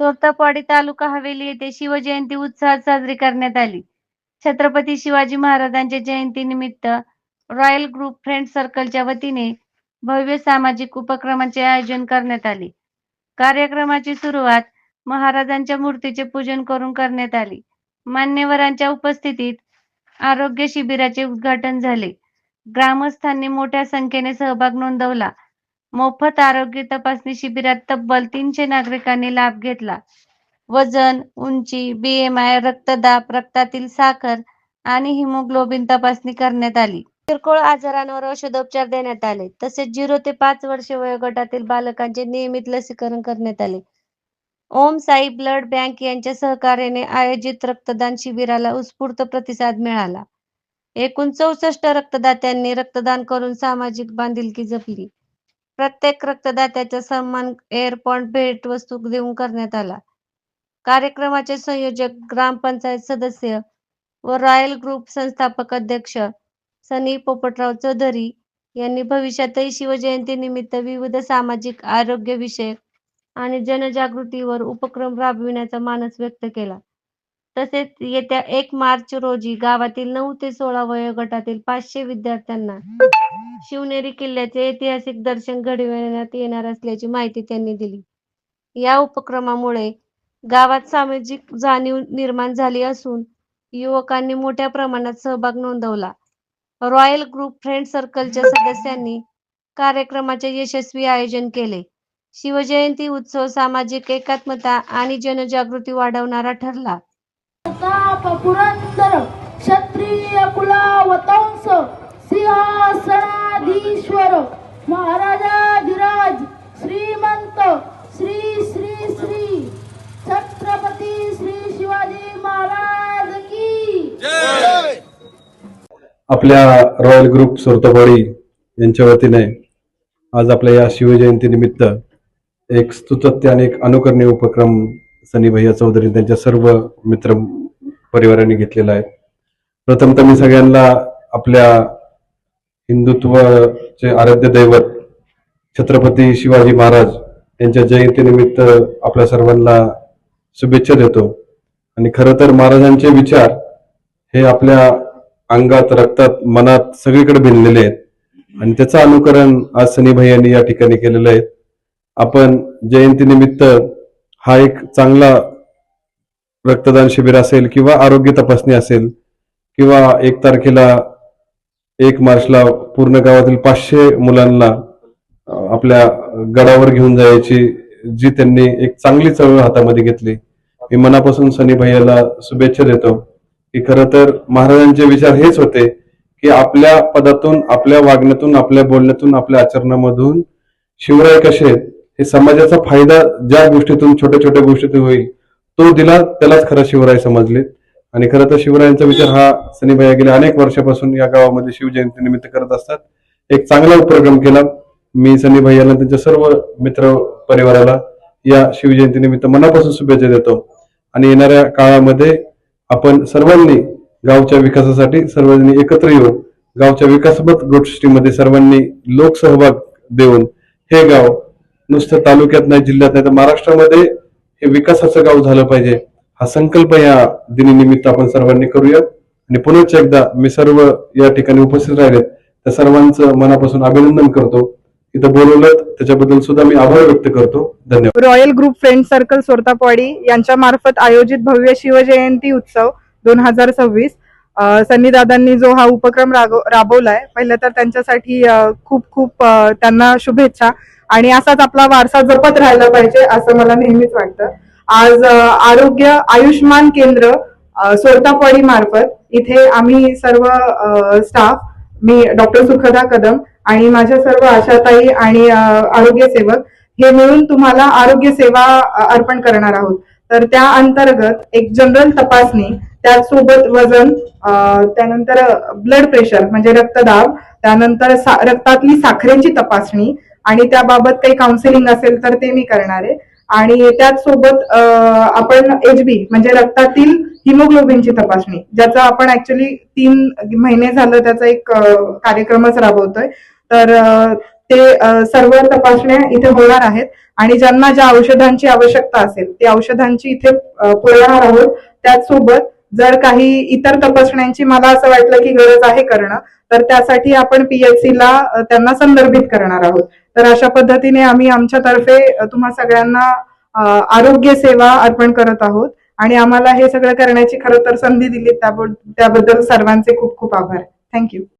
सोरतापाडी तालुका हवेली येथे शिवजयंती उत्साहात साजरी करण्यात आली. छत्रपती शिवाजी महाराजांच्या जयंतीनिमित्त रॉयल ग्रुप फ्रेंड सर्कलच्या वतीने भव्य सामाजिक उपक्रमाचे आयोजन करण्यात आले. कार्यक्रमाची सुरुवात महाराजांच्या मूर्तीचे पूजन करून करण्यात आली. मान्यवरांच्या उपस्थितीत आरोग्य शिबिराचे उद्घाटन झाले. ग्रामस्थांनी मोठ्या संख्येने सहभाग नोंदवला. मोफत आरोग्य तपासणी शिबिरात तब्बल तीनशे नागरिकांनी लाभ घेतला. वजन उंची बीएमआय रक्तदाब रक्तातील साखर आणि हिमोग्लोबिन तपासणी करण्यात आली. किरकोळ आजारांवर औषधोपचार देण्यात आले. तसेच झिरो ते पाच वर्षे वयोगटातील बालकांचे नियमित लसीकरण करण्यात आले. ओम साई ब्लड बँक यांच्या सहकार्याने आयोजित रक्तदान शिबिराला उत्स्फूर्त प्रतिसाद मिळाला. एकूण चौसष्ट रक्तदात्यांनी रक्तदान करून सामाजिक बांधिलकी जपली. प्रत्येक रक्तदात्याचा सन्मान एअरपॉइंट भेटवस्तू देऊन करण्यात आला. कार्यक्रमाचे संयोजक ग्रामपंचायत सदस्य व रॉयल ग्रुप संस्थापक अध्यक्ष सनी पोपटराव चौधरी यांनी भविष्यातही शिवजयंतीनिमित्त विविध सामाजिक आरोग्य विषयक आणि जनजागृतीवर उपक्रम राबविण्याचा मानस व्यक्त केला. तसेच येत्या एक मार्च रोजी गावातील नऊ ते सोळा वयोगटातील पाचशे विद्यार्थ्यांना शिवनेरी किल्ल्याचे ऐतिहासिक दर्शन घडविण्यात येणार असल्याची माहिती त्यांनी दिली. या उपक्रमामुळे गावात सामाजिक जाणीव निर्माण झाली असून युवकांनी मोठ्या प्रमाणात सहभाग नोंदवला. रॉयल ग्रुप फ्रेंड सर्कलच्या सदस्यांनी कार्यक्रमाचे यशस्वी आयोजन केले. शिवजयंती उत्सव सामाजिक एकात्मता आणि जनजागृती वाढवणारा ठरला. प्रताप पुरंदर क्षत्रिय कुलावतंस सिंहासनाधीश्वर महाराजाधिराज श्रीमंत श्री श्री श्री छत्रपती श्री शिवाजी महाराज की. आपल्या रॉयल ग्रुप सुरतवाडी यांच्या वतीने आज आपल्या या शिवजयंती निमित्त एक स्तुतत्य आणि एक अनुकरणीय उपक्रम सनी भैया चौधरी त्यांच्या सर्व मित्र परिवाराने घेतलेला आहे. प्रथमतः मी सगळ्यांना आपल्या हिंदुत्वाचे आराध्य दैवत छत्रपती शिवाजी महाराज यांच्या जयंतीनिमित्त आपल्या सर्वांना शुभेच्छा देतो. आणि खरं तर महाराजांचे विचार हे आपल्या अंगात रक्तात मनात सगळीकडे भिनलेले आहेत. आणि त्याचं अनुकरण आज सनी भाई यांनी या ठिकाणी केलेलं आहे. आपण जयंतीनिमित्त हा एक चांगला रक्तदान शिबिर असेल किंवा आरोग्य तपासणी असेल किंवा एक तारखेला एक मार्चला पूर्ण गावातील पाचशे मुलांना आपल्या गडावर घेऊन जायची जी त्यांनी एक चांगली चळवळ हातामध्ये घेतली. मी मनापासून सनी भैयाला शुभेच्छा देतो की खरं तर महाराजांचे विचार हेच होते की आपल्या पदातून आपल्या वागण्यातून आपल्या बोलण्यातून आपल्या आचरणामधून शिवराय कसे आहेत? हे समाजाचा फायदा ज्या गोष्टीतून छोट्या छोट्या गोष्टीतून होईल तो दिला त्यालाच खरा शिवराय समजले. आणि खरं तर शिवरायांचा विचार हा सनीबाई गेल्या अनेक वर्षापासून या गावामध्ये शिवजयंती निमित्त करत असतात. एक चांगला उपक्रम केला. मी सनीबाई यांना त्यांच्या सर्व मित्र परिवाराला या शिवजयंती निमित्त मनापासून शुभेच्छा देतो. आणि येणाऱ्या काळामध्ये आपण सर्वांनी गावच्या विकासासाठी सर्वांनी एकत्र येऊन गावच्या विकासमत गोष्टीमध्ये सर्वांनी लोकसहभाग देऊन हे गाव नुसतं तालुक्यात नाही जिल्ह्यात नाही तर महाराष्ट्रामध्ये हे विकासाचं गाव झालं पाहिजे. हा संकल्प या दिनीनिमित्त आपण सर्वांनी करूया आणि पुनश्च एकदा मी सर्व या ठिकाणी उपस्थित राहिलेत त्या सर्वांचं मनापासून अभिनंदन करतो. इथं बोलवलं त्याच्याबद्दल सुद्धा मी आभार व्यक्त करतो. धन्यवाद. Royal group friend circle Sortapwadi यांच्या मार्फत आयोजित भव्य शिवजयंती उत्सव दोन हजार सव्वीस. सन्नी दादांनी जो हा उपक्रम राबवलाय पहिलं तर त्यांच्यासाठी खूप खूप त्यांना शुभेच्छा. आणि असाच आपला वारसा जपत राहिला पाहिजे असं मला नेहमीच वाटतं. आज आरोग्य आयुष्मान केंद्र अ, सोरतापवाडी मार्फत इथे आम्ही सर्व स्टाफ मी डॉक्टर सुखदा कदम आणि माझ्या सर्व आशाताई आणि आरोग्य सेवक हे मिळून तुम्हाला आरोग्य सेवा अर्पण करणार आहोत. तर त्या अंतर्गत एक जनरल तपासणी त्यासोबत वजन त्यानंतर ब्लड प्रेशर म्हणजे रक्तदाब त्यानंतर सा- रक्तातली साखरेची तपासणी आणि त्याबाबत काही काउन्सिलिंग असेल तर ते मी करणार आहे. आणि त्याचसोबत सोबत आपण एचबी म्हणजे रक्तातील हिमोग्लोबिनची तपासणी ज्याचा आपण ऍक्च्युली तीन महिने झालं त्याचा एक कार्यक्रमच राबवतोय. तर ते सर्व तपासण्या इथे होणार आहेत. आणि ज्यांना ज्या औषधांची आवश्यकता असेल ती औषधांची इथे पुरवणार आहोत. त्याचसोबत जर काही इतर तपासण्यांची मला असं वाटलं की गरज आहे करणं तर त्यासाठी आपण पीएचसी ला त्यांना संदर्भित करणार आहोत. तर अशा पद्धतीने आम्ही आमच्यातर्फे तुम्हा सगळ्यांना आरोग्य सेवा अर्पण करत आहोत. आणि आम्हाला हे सगळं करण्याची खरं तर संधी दिली त्याबद्दल सर्वांचे खूप खूप आभार. थँक्यू